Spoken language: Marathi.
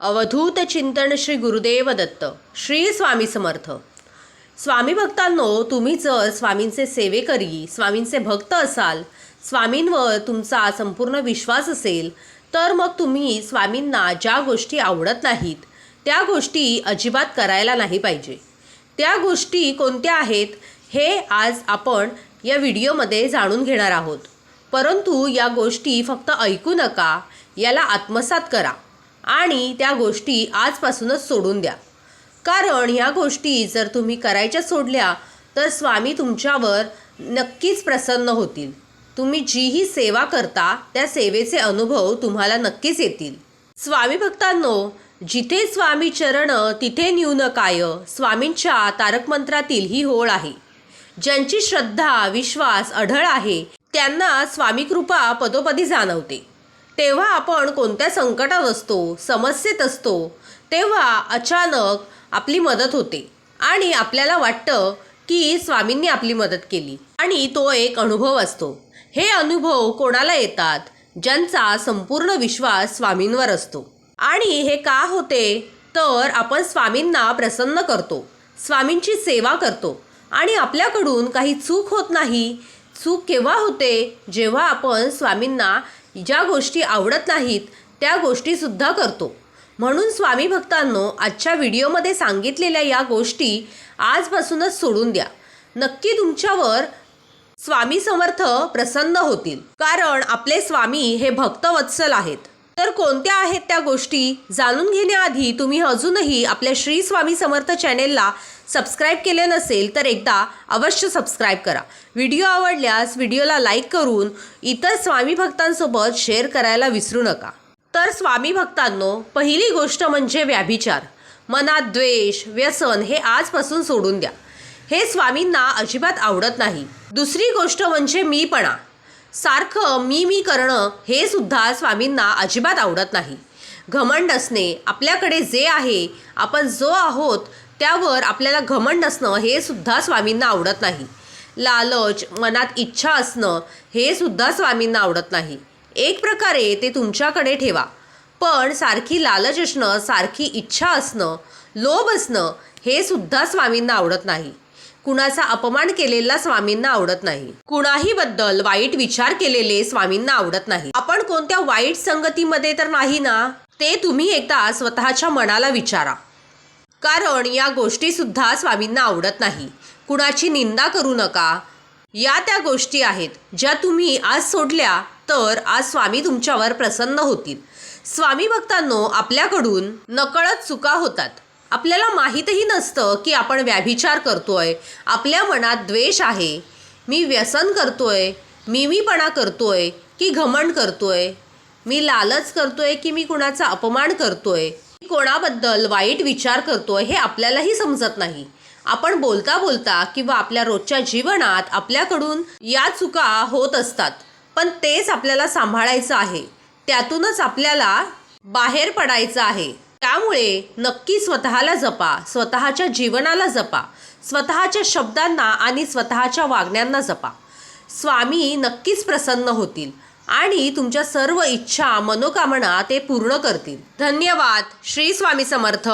अवधूत चिंतन श्री गुरुदेव दत्त श्री स्वामी समर्थ. स्वामी भक्तांनो तुम्ही जर स्वामींचे सेवेकरी स्वामींचे भक्त असाल स्वामींवर तुमचा संपूर्ण विश्वास असेल तर मग तुम्ही स्वामींना ज्या गोष्टी आवडत नाहीत त्या गोष्टी अजिबात करायला नाही पाहिजे. त्या गोष्टी कोणत्या आहेत हे आज आपण या व्हिडिओमध्ये जाणून घेणार आहोत. परंतु या गोष्टी फक्त ऐकू नका याला आत्मसात करा. आणि त्या गोष्टी आजपासूनच सोडून द्या. कारण ह्या गोष्टी जर तुम्ही करायच्या सोडल्या तर स्वामी तुमच्यावर नक्कीच प्रसन्न होतील. तुम्ही जीही सेवा करता त्या सेवेचे अनुभव तुम्हाला नक्कीच येतील. स्वामी भक्तांनो जिथे स्वामी चरण तिथे न्यून काय स्वामींच्या तारकमंत्रातील ही होळ आहे. ज्यांची श्रद्धा विश्वास अढळ आहे त्यांना स्वामी कृपा पदोपदी जाणवते. तेव्हा आपण कोणत्या संकटात असतो समस्येत असतो तेव्हा अचानक आपली मदत होते. आणि आपल्याला वाटतं की स्वामींनी आपली मदत केली. आणि तो एक अनुभव असतो. हे अनुभव कोणाला येतात? ज्यांचा संपूर्ण विश्वास स्वामींवर असतो. आणि हे का होते? तर आपण स्वामींना प्रसन्न करतो. स्वामींची सेवा करतो. आणि आपल्याकडून काही चूक होत नाही. चूक केव्हा होते? जेव्हा आपण स्वामींना ज्या गोष्टी आवडत नाहीत त्या गोष्टीसुद्धा करतो. म्हणून स्वामी भक्तांनो आजच्या व्हिडिओमध्ये सांगितलेल्या या गोष्टी आजपासूनच सोडून द्या. नक्की तुमच्यावर स्वामी समर्थ प्रसन्न होतील. कारण आपले स्वामी हे भक्तवत्सल आहेत. तर कोणत्या आहेत त्या गोष्टी जाणून घेण्याआधी तुम्ही अजूनही आपल्या श्री स्वामी समर्थ चॅनेलला सबस्क्राईब केले नसेल तर एकदा अवश्य सबस्क्राईब करा. व्हिडिओ आवडल्यास व्हिडिओला लाईक करून इतर स्वामी भक्तांसोबत शेअर करायला विसरू नका. तर स्वामी भक्तांनो पहिली गोष्ट म्हणजे व्याभिचार. मनात द्वेष व्यसन हे आजपासून सोडून द्या. हे स्वामींना अजिबात आवडत नाही. दुसरी गोष्ट म्हणजे मीपणा. सारखं मी मी करणं हे सुद्धा स्वामींना अजिबात आवडत नाही. घमंड असणे आपल्याकडे जे आहे आपण जो आहोत त्यावर आपल्याला घमंड असणं हे सुद्धा स्वामींना आवडत नाही. लालच मनात इच्छा असणं हे सुद्धा स्वामींना आवडत नाही. एक प्रकारे ते तुमच्याकडे ठेवा. पण सारखी लालच असणं सारखी इच्छा असणं लोभ असणं हे सुद्धा स्वामींना आवडत नाही. कुणाचा अपमान केलेला स्वामींना आवडत नाही. कुणाही बद्दल वाईट विचार केलेले स्वामींना आवडत नाही. आपण कोणत्या वाईट संगतीमध्ये तर नाही ना? ते तुम्ही एकदा स्वतःच्या मनाला विचारा. कारण या गोष्टी सुद्धा स्वामींना आवडत नाही. कुणाची निंदा करू नका. या त्या गोष्टी आहेत. ज्या तुम्ही आज सोडल्या तर आज स्वामी तुमच्यावर प्रसन्न होतील. स्वामी भक्तांनो आपल्याकडून नकळत चुका होतात. आपल्याला माहीतही नसतं की आपण व्याभिचार करतोय. आपल्या मनात द्वेष आहे. मी व्यसन करतोय. मिमीपणा करतोय. की घमंड करतोय. मी लालच करतोय की मी कुणाचा अपमान करतोय. कोणाबद्दल वाईट विचार करतो हे आपल्यालाही समजत नाही. आपण बोलता बोलता किंवा आपल्या रोजच्या जीवनात आपल्याकडून या चुका होत असतात. पण तेच आपल्याला सांभाळायचं आहे. त्यातूनच आपल्याला बाहेर पडायचं आहे. त्यामुळे नक्की स्वतःला जपा स्वतःच्या जीवनाला जपा स्वतःच्या शब्दांना आणि स्वतःच्या वागण्यांना जपा. स्वामी नक्कीच प्रसन्न होतील. आणि तुमच्या सर्व इच्छा मनोकामना ते पूर्ण करतील. धन्यवाद. श्री स्वामी समर्थ.